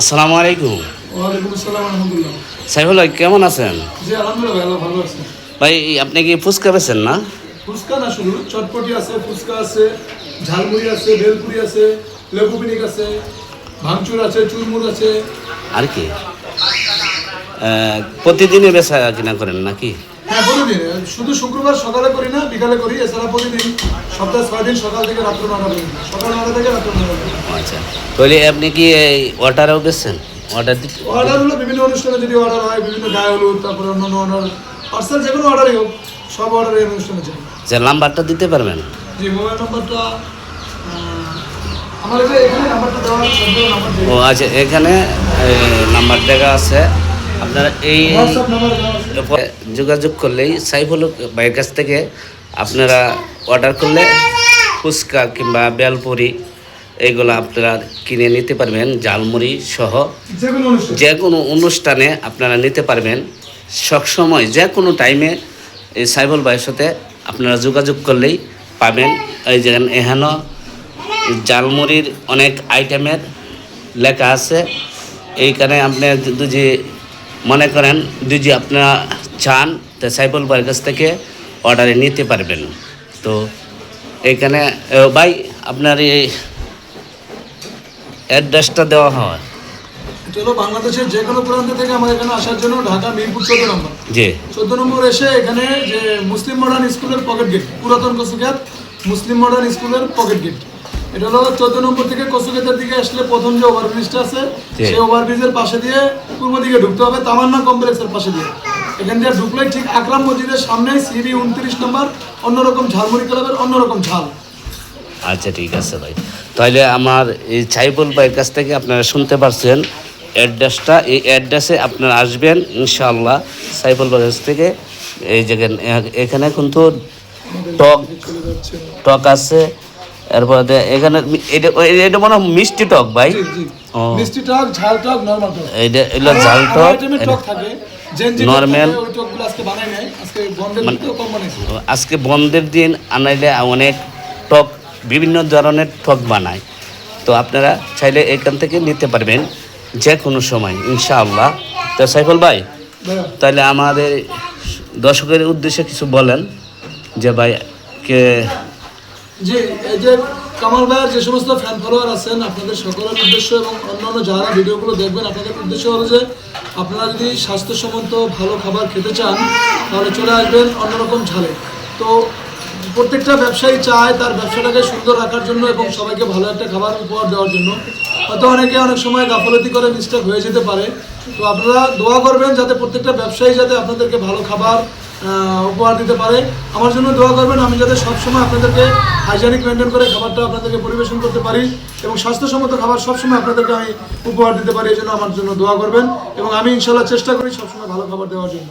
আসসালামু আলাইকুম। সাইফুল ভাই কেমন আছেন? ভাই আপনি কি ফুচকা বেছেন না? ফুচকা না শুধু চটপটি আছে ফুচকা আছে ঝালমুড়ি আছে ভেলপুরি আছে লেবু পিনিক আছে ভাঙচুর আছে চুরমুর আছে। আর কি? প্রতিদিনই বেচা কিনা করেন নাকি? হ্যাঁ প্রতিদিন শুধু শুক্রবার সকালে করি না বিকালে করি এছাড়া প্রতিদিন সপ্তাহে ছয় দিন সকাল থেকে রাত্র নটা পর্যন্ত। সকাল নটা থেকে রাত্র নটা আচ্ছা। তাহলে আপনি কি এই অর্ডারও বেছেন অর্ডার দিতে অর্ডার হলো বিভিন্ন অনুষ্ঠানে যদি অর্ডার হয় বিভিন্ন গায়ে হলুদ তারপরে অন্যান্য অর্ডার পার্সেল যে কোনো অর্ডারই হোক সব অর্ডার এই অনুষ্ঠানে চাই যে নাম্বারটা দিতে পারবেন? জি মোবাইল নম্বরটা আমার এখানে নাম্বারটা দেওয়া আছে ও আচ্ছা এখানে নাম্বার দেখা আছে। আপনারা এই যোগাযোগ করলেই সাইফুল ভাইয়ের কাছ থেকে আপনারা অর্ডার করলে ফুচকা কিংবা বেলপুরি এইগুলো আপনারা কিনে নিতে পারবেন জালমুড়ি সহ যে কোনো অনুষ্ঠান। যে কোনো অনুষ্ঠানে আপনারা নিতে পারবেন। সবসময় যে কোনো টাইমে এই সাইবল ভাইয়ের সাথে আপনারা যোগাযোগ করলেই পাবেন। এই যে এখানে জালমুড়ির অনেক আইটেমের লেখা আছে। এইখানে আপনি যদি মনে করেন যদি আপনারা চান তো সাইবল ভাইয়ের কাছ থেকে অর্ডারে নিতে পারবেন। তো এখানে ভাই আপনার এই অ্যাড্রেসটা দেওয়া হয়। হলো বাংলাদেশের যে কোনো প্রান্ত থেকে আমাদের এখানে আসার জন্য ঢাকা মিরপুর চোদ্দ নম্বর। জি। চোদ্দ নম্বর এসে এখানে যে মুসলিম মডার্ন স্কুলের পকেট গেট পুরাতন কসুঘাট মুসলিম মডার্ন স্কুলের পকেট গেট এটা হলো চোদ্দ নম্বর থেকে কসুঘাটের দিকে আসলে প্রথম যে ওভারব্রিজটা আছে। সেই ওভারব্রিজের পাশে দিয়ে পূর্ব দিকে ঢুকতে হবে তামান্না কমপ্লেক্সের পাশে দিয়ে। এখান দিয়ে ঢুকলেই ঠিক আকরাম মসজিদের সামনে সিডি উনত্রিশ নম্বর অন্যরকম ঝালমুড়ি ক্লাবের অন্যরকম ঝাল। আচ্ছা ঠিক আছে ভাই। তাহলে আমার এই সাইবুল ভাইয়ের কাছ থেকে আপনারা শুনতে পারছেন অ্যাড্রেসটা এই অ্যাড্রেসে আপনারা আসবেন ইনশাআল্লাহ সাইবুল ভাইয়ের কাছ থেকে। এই জায়গায় এখানে কিন্তু টক টক আছে। এরপরে এখানে এটা এটা মনে মিষ্টি টক ভাই। মিষ্টি টক ঝাল টক নরমাল টক। এইটা এগুলো ঝাল টক টক থাকে। বানাইছি আজকে বন্ধের দিন আনাইলে অনেক টক বিভিন্ন ধরনের টক বানায়। তো আপনারা চাইলে এখান থেকে নিতে পারবেন যে কোনো সময় ইনশাআল্লাহ। তো সাইফুল ভাই তাহলে আমাদের দর্শকের উদ্দেশ্যে কিছু বলেন যে ভাই কে জি এই যে কামাল ভাইয়ের যে সমস্ত ফ্যান ফলোয়ার আছেন, আপনাদের সকলের উদ্দেশ্য এবং অন্যান্য যারা ভিডিওগুলো দেখবেন, আপনাদের উদ্দেশ্য হলো যে আপনারা যদি স্বাস্থ্যসম্মত ভালো খাবার খেতে চান, তাহলে চলে আসবেন অন্যরকম ঝালে। তো প্রত্যেকটা ব্যবসায়ী চায় তার ব্যবসাটাকে সুন্দর রাখার জন্য এবং সবাইকে ভালো একটা খাবার উপহার দেওয়ার জন্য। হয়তো অনেকে অনেক সময় গাফলতি করে মিস্টেক হয়ে যেতে পারে। তো আপনারা দোয়া করবেন যাতে প্রত্যেকটা ব্যবসায়ী যাতে আপনাদেরকে ভালো খাবার উপহার দিতে পারে। আমার জন্য দোয়া করবেন, আমি যাতে সবসময় আপনাদেরকে হাইজেনিক মেনটেন করে খাবারটা আপনাদেরকে পরিবেশন করতে পারি এবং স্বাস্থ্যসম্মত খাবার সবসময় আপনাদেরকে আমি উপহার দিতে পারি এই জন্য আমার জন্য দোয়া করবেন এবং আমি ইনশাল্লাহ চেষ্টা করি সবসময় ভালো খাবার দেওয়ার জন্য।